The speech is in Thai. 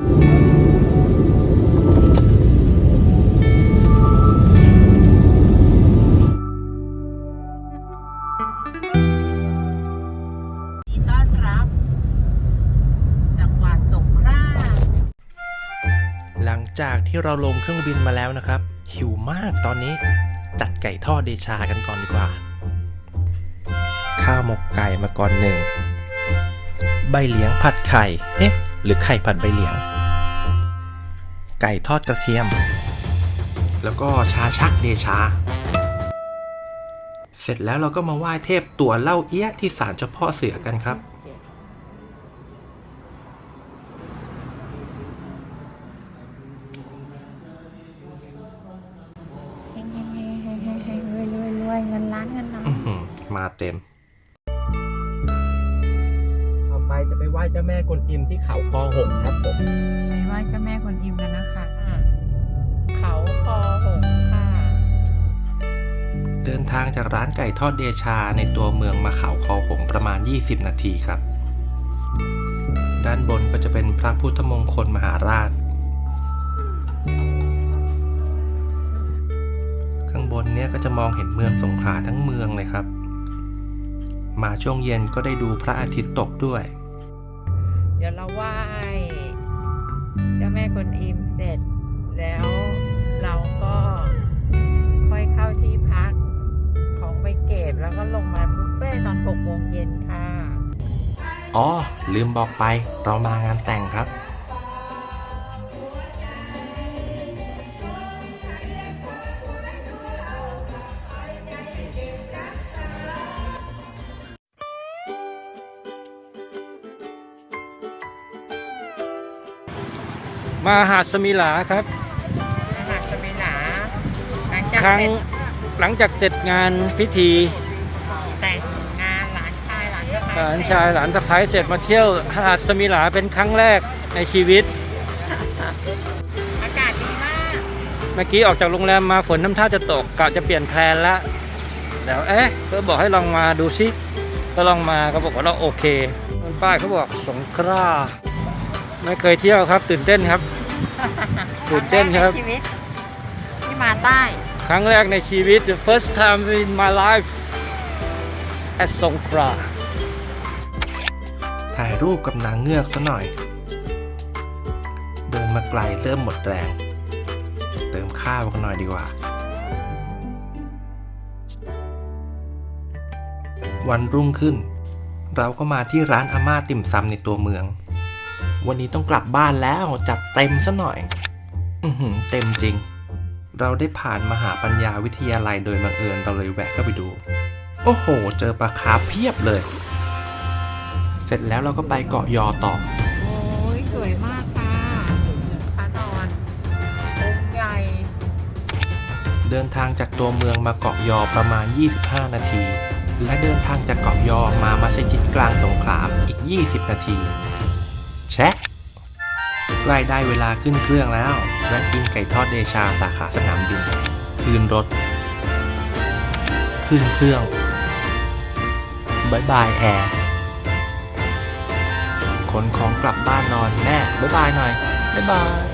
หลังจากที่เราลงเครื่องบินมาแล้วนะครับ หิวมากตอนนี้ จัดไก่ทอดเดชากันก่อนดีกว่า ข้าวหมกไก่มาก่อนหนึ่ง ใบเหลียงผัดไข่ เอ๊ะ หรือไข่ผัดใบเหลียง ไก่ทอดกระเทียม แล้วก็ชาชักเดชา เสร็จแล้วเราก็มาไหว้เทพตัวเล่าเอี้ยที่ศาลเจ้าพ่อเสือกันครับเงินล้านเงินล้านอื้อหือมาเต็ม จะไปไหว้เจ้าแม่กวนอิมที่เขาคอหงครับผมไปไหว้เจ้าแม่กวนอิมกันนะคะเขาคอหงค่ะ เดินทางจากร้านไก่ทอดเดชาในตัวเมืองมาเขาคอหงประมาณ 20 นาทีครับ ด้านบนก็จะเป็นพระพุทธมงคลมหาราช ข้างบนเนี่ยก็จะมองเห็นเมืองสงขลาทั้งเมืองเลยครับมาช่วงเย็นก็ได้ดูพระอาทิตย์ตกด้วย เดี๋ยวเราไหว้เจ้าแม่กวนอิมเสร็จ แล้วเราก็ค่อยเข้าที่พักของไปเก็บแล้วก็ลงมาบุฟเฟ่ตอน6โมงเย็นค่ะ อ๋อ ลืมบอกไป เรามางานแต่งครับ มาหาดสมิลาครับ อาหารสมิหนาหลังจากครั้งเสร็จหลังจากเสร็จงานพิธีแต่งงานหลานชายหลานสะหใภ้ลานชายหลานสะพ้ายเสร็จมาเที่ยวหาดสมิลาเป็นครั้งแรกในชีวิต อากาศดีมากเมื่อกี้ออกจากโรงแรมมาฝนน้ำท่าจะตกกะจะเปลี่ยนแพลนละเดี๋ยวเอ๊ะก็บอกให้ลองมาดูซิก็ลองมาเขาบอกว่าเราโอเคมันป้ายเขาบอกสงขลา ไม่เคยเที่ยวครับ ตื่นเต้นครับ ตื่นเต้นครับ งแกในชีวิตที่มาใต้ ครั้งแรกในชีวิต the first time in my life at สงขลาถ่ายรูปกับนางเงือกซะหน่อย เดินมาไกลเริ่มหมดแรง เติมข้าวกันหน่อยดีกว่า วันรุ่งขึ้น เราก็มาที่ร้านอาม่าติ่มซำในตัวเมือง วันนี้ต้องกลับบ้านแล้วจัดเต็มซะหน่อยอือหือเต็มจริง เราได้ผ่านมหาปัญญาวิทยาลัยโดยบังเอิญเราเลยแวะเข้าไปดู โอ้โห เจอปลาคาร์ฟเพียบเลย เสร็จแล้วเราก็ไปเกาะยอต่อ โอ้ยสวยมากค่ะพระนอนองค์ใหญ่ เดินทางจากตัวเมืองมาเกาะยอประมาณ 25 นาที และเดินทางจากเกาะยอมามัสยิดกลางสงขลาอีก 20 นาที แชะใกล้ได้เวลาขึ้นเครื่องแล้วแวะกินไก่ทอดเดชาสาขาสนามบิน คืนรถ ขึ้นเครื่องบายบายแอร์ขนของกลับบ้านนอนแม่บายบายหน่อยบายบาย